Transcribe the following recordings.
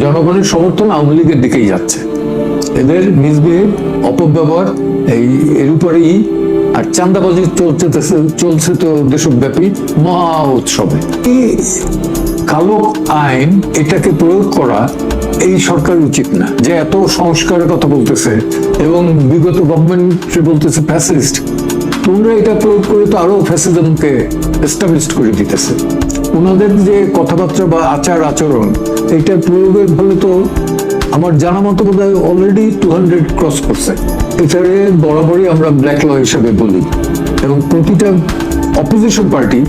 জনগণের সমর্থন আওয়ামী লীগের দিকেই যাচ্ছে। এদের মিসবিহেভ, অপব্যবহার, এই এর উপরেই আর চান্দাবাজি চলছে চলছে তো দেশব্যাপী মহা উৎসবে। কালো আইন এটাকে প্রয়োগ করা এই সরকার উচিত না। যে এত সংস্কারের কথা বলতেছে এবং বিগত গভর্নমেন্ট বলতেছে ফ্যাসিস্ট, তোমরা এটা প্রয়োগ করে তো আরও ফ্যাসিজমকে এস্টাবলিশ করে দিতেছে। ওনাদের যে কথাবার্তা বা আচার আচরণ এটা প্রয়োগের ফলে তো আমার জানা মতো বোধ হয় অলরেডি টু হান্ড্রেড ক্রস করছে। এটারে বরাবরই আমরা ব্ল্যাক ল হিসাবে বলি। এবং প্রতিটা অপোজিশন পার্টি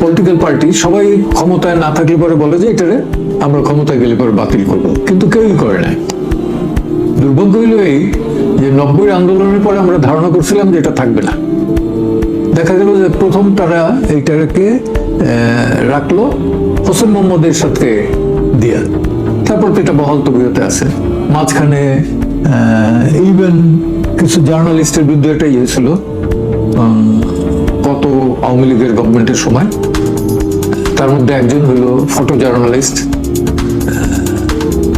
পলিটিক্যাল পার্টি সবাই ক্ষমতায় না থাকলে পরে বলে যে এটারে আমরা ক্ষমতায় গেলে পরে বাতিল করব। কিন্তু কেউই করে নাই। দুর্ভাগ্য হইল এই যে নব্বই আন্দোলনের পরে আমরা ধারণা করছিলাম যে এটা থাকবে না। দেখা গেল যে প্রথম তারা এইটাকে রাখল। হোসেন মোহাম্মদের সাথে দিয়া। তারপর তো এটা বহাল তবিয়তে আছে। মাঝখানে ইভেন কিছু জার্নালিস্টের বিরুদ্ধে এটা ইয়ে ছিল কত আওয়ামী লীগের গভর্নমেন্টের সময়। তার মধ্যে একজন হলো ফটো জার্নালিস্ট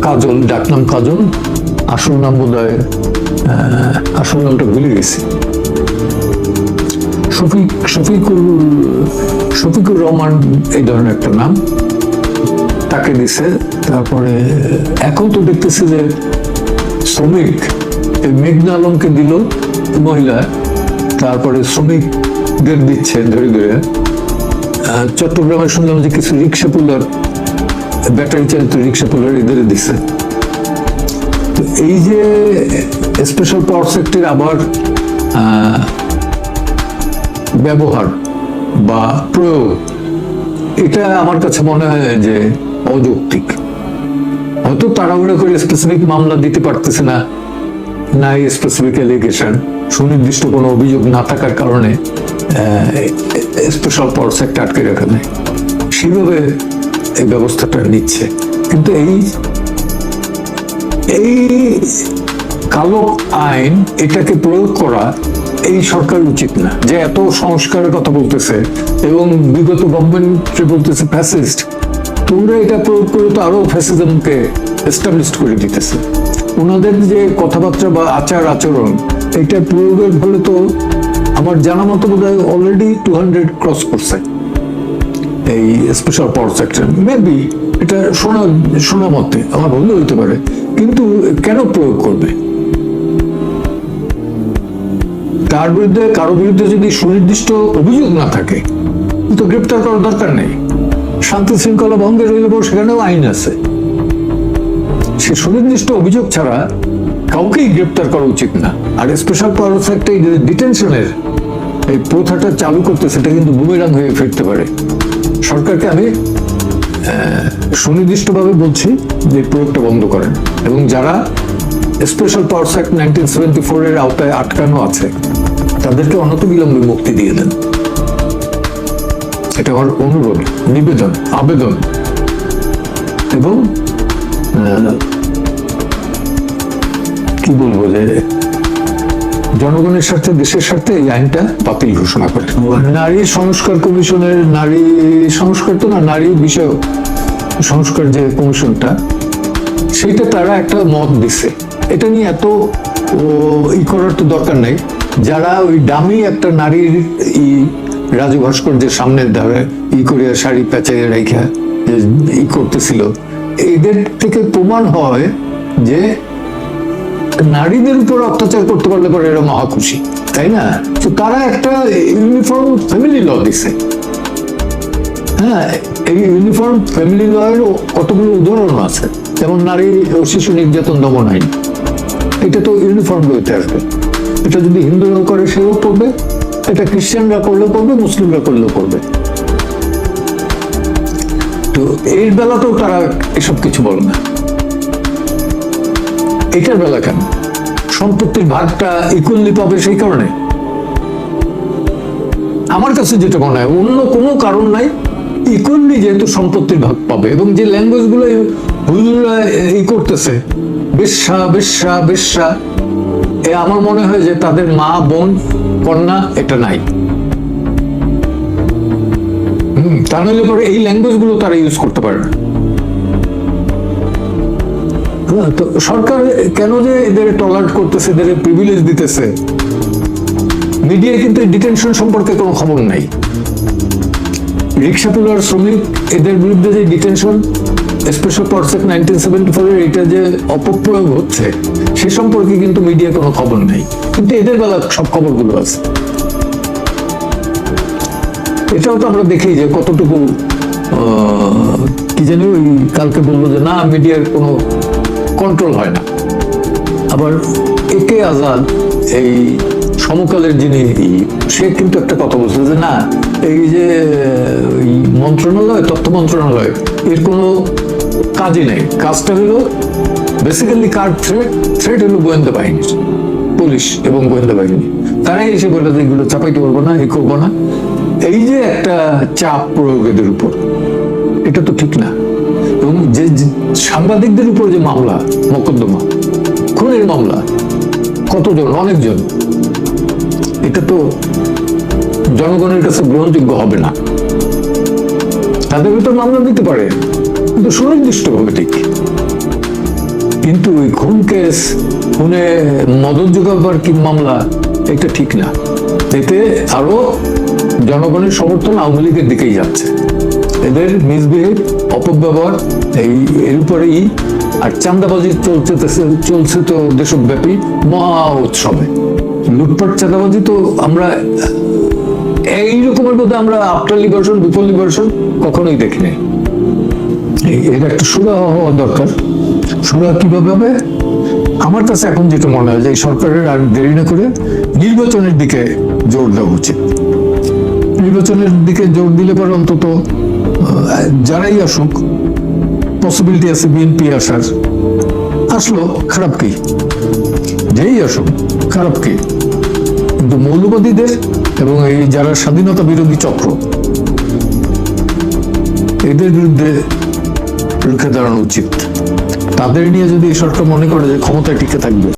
কাজল, ডাকনাম কাজল। আসল নাম বোধ হয় আসল নামটা ভুলে গেছি। শফিক, শফিকুল, শফিকুর রহমান এই ধরনের একটা নাম। তাকে দিছে, তারপরে এখন তো দেখতেছি যে শ্রমিক মেঘনা আলমকে দিল মহিলা, তারপরে শ্রমিকদের দিচ্ছে ধরে ধরে। চট্টগ্রামে শুনলাম যে কিছু রিক্সা পুলার, ব্যাটারি চালিত রিক্সা পুলার এদের দিছে। তো এই যে স্পেশাল পাওয়ার সেক্টর আবার ব্যবহার বা প্রয়োগ, এটা আমার কাছে মনে হয় যে অযৌক্তিক। হয়তো তাড়াহুড়ো করে স্পেসিফিক মামলা দিতে পারতেছে না নাই স্পেসিফিক এলিগেশন সুনির্দিষ্ট কোনো অভিযোগ না থাকার কারণে স্পেশাল আটকে রাখা সেভাবে এই ব্যবস্থাটা নিচ্ছে। কিন্তু এই এই কালো আইন এটাকে প্রয়োগ করা এই সরকার উচিত না। যে এত সংস্কারের কথা বলতেছে এবং বিগত গভর্নমেন্ট বলতেছে ফ্যাসিস্ট তোমরা এটা প্রয়োগ করে তো আরও ফ্যাসিজমকে এস্টাবলিশ করে দিতেছে। ওনাদের যে কথাবার্তা বা আচার আচরণ, এটা প্রয়োগের ফলে তো আমার জানা মতো বোধ হয় অলরেডি টু হান্ড্রেড ক্রস করছে। এই স্পেশাল পাওয়ার সেক্টর মেবি এটা শোনা শোনা মতে, আমার বন্ধু হইতে পারে। কিন্তু কেন প্রয়োগ করবে? তার বিরুদ্ধে, কারও বিরুদ্ধে যদি সুনির্দিষ্ট অভিযোগ না থাকে, তো গ্রেপ্তার করার দরকার নেই। শান্তি শৃঙ্খলা ভঙ্গের হইলে পর সেখানেও আইন আছে। সে সুনির্দিষ্ট অভিযোগ ছাড়া কাউকেই গ্রেপ্তার করা উচিত না। আর স্পেশাল পাওয়ার একটা ডিটেনশনের এই প্রথাটা চালু করতে সেটা কিন্তু বুমেরাং হয়ে ফিরতে পারে। সরকারকে আমি সুনির্দিষ্টভাবে বলছি যে প্রয়োগটা বন্ধ করেন। এবং যারা special power act nineteen seventy four এর আওতায় আটকানো আছে তাদেরকে অনতিবিলম্বে মুক্তি দিয়ে দেন। এটা আমার অনুরোধ নিবেদন আবেদন। এবং কি বলব যে জনগণের স্বার্থে দেশের স্বার্থে এই আইনটা বাতিল ঘোষণা করে। নারী সংস্কার কমিশনের নারী সংস্কার তো না নারী বিষয় সংস্কার যে কমিশনটা সেটা তারা একটা মত দিছে। এটা নিয়ে এত ই করার তো দরকার নেই। যারা ওই দামি একটা নারীর ই রাজু ভাস্কর্যের সামনে ধারে ই করে শাড়ি প্যাঁচাই রেখা ই করতেছিল, এদের থেকে প্রমাণ হয় যে নারীদের উপর অত্যাচার করতে পারলে পরে এরা মহা খুশি, তাই না? তো তারা একটা ইউনিফর্ম ফ্যামিলি ল দিছে। হ্যাঁ এই ইউনিফর্ম ফ্যামিলি ল এর কতগুলো উদাহরণ আছে? যেমন নারী ও শিশু নির্যাতন দমন আইন। এটা তো ইউনিফর্ম লইতে আসবে। এটা যদি হিন্দুরা করে সেও করবে এটা খ্রিস্টানরা করলেও করবে মুসলিমরা করলেও করবে তো এর বেলাতেও তারা এসব কিছু বলে না। এটার বেলা কেন? সম্পত্তির ভাগটা ইকুয়ালি পাবে সেই কারণে। আমার কাছে যেটা মনে হয়, অন্য কোনো কারণ নাই ইকুয়ালি যেহেতু সম্পত্তির ভাগ পাবে, এবং যে ল্যাঙ্গুয়েজগুলো হুজুরা ই করতেছে, বেশ্যা বেশ্যা বেশ্যা এ আমার মনে হয় যে তাদের মা, বোন, কন্যা এটা নাই। পরে এই তারা ইউজ করতে পারে। তো সরকার কেন যে এদের টলারেট করতেছে এদের প্রিভিলেজ দিতেছে? মিডিয়া কিন্তু ডিটেনশন সম্পর্কে কোনো খবর নাই। রিক্সা পুলার শ্রমিক, এদের বিরুদ্ধে যে ডিটেনশন স্পেশাল প্রসেক নাইনটিন সেভেন্টি ফোরের এটা যে অপপ্রয়োগ হচ্ছে, সে সম্পর্কে কিন্তু মিডিয়া কোনো খবর নাই। কিন্তু এদের বেলা সব খবরগুলো আছে। এটাও তো আমরা দেখি যে কতটুকু কি জানি ওই কালকে বলল যে না মিডিয়ার কোনো কন্ট্রোল হয় না। আবার একে আজাদ, এই সমকালের যিনি, সে কিন্তু একটা কথা বলছে যে না, এই যে মন্ত্রণালয়, তথ্য মন্ত্রণালয়, এর কোনো কাজই নেই। কাজটা হলো বেসিক্যালি কার থ্রেট থ্রেট হলো গোয়েন্দা বাহিনী পুলিশ এবং গোয়েন্দা বাহিনী। তারাই এসে বলে এগুলো চাপাইতে পারব না এই করব না। এই যে একটা চাপ প্রয়োগ এদের উপর, এটা তো ঠিক না। এবং যে সাংবাদিকদের উপর যে মামলা, মোকদ্দমা, খুনের মামলা, কতজন, অনেকজন, এটা তো জনগণের কাছে গ্রহণযোগ্য হবে না। তাদের ভিতর মামলা দিতে পারে। কিন্তু সুনির্দিষ্ট হবে ঠিক। কিন্তু ওই খুন কেস, খুনে মদত যোগাবার কি মামলা, এটা ঠিক না। এতে আরও জনগণের সমর্থন আওয়ামী লীগের দিকেই যাচ্ছে। এদের মিসবিহেভ অপব্যবহার, এই, এর উপরেই আর চাঁদাবাজি চলছে চলছে তো দেশব্যাপী মহা উৎসবে। লুটপাট, চাঁদাবাজি তো আমরা এই রকমের মধ্যে আমরা আফটার লিবারেশন, বিফোর লিবারেশন কখনোই দেখি নাই এই- এর একটা সুরা হওয়া দরকার। সুরা কীভাবে হবে? আমার কাছে এখন যেটা মনে হয় যে সরকারের আর দেরি না করে নির্বাচনের দিকে জোর দেওয়া উচিত। নির্বাচনের দিকে জোর দিলে পরে অন্তত যারাই আসুক পসিবিলিটি আছে বিএনপি আসার। আসলো, খারাপ কি? যেই আসুক, খারাপ কি? কিন্তু মৌলবাদীদের এবং এই যারা স্বাধীনতা বিরোধী চক্র, এদের বিরুদ্ধে রুখে দাঁড়ানো উচিত। তাদের নিয়ে যদি সরকার মনে করে যে ক্ষমতায় টিকে থাকবে।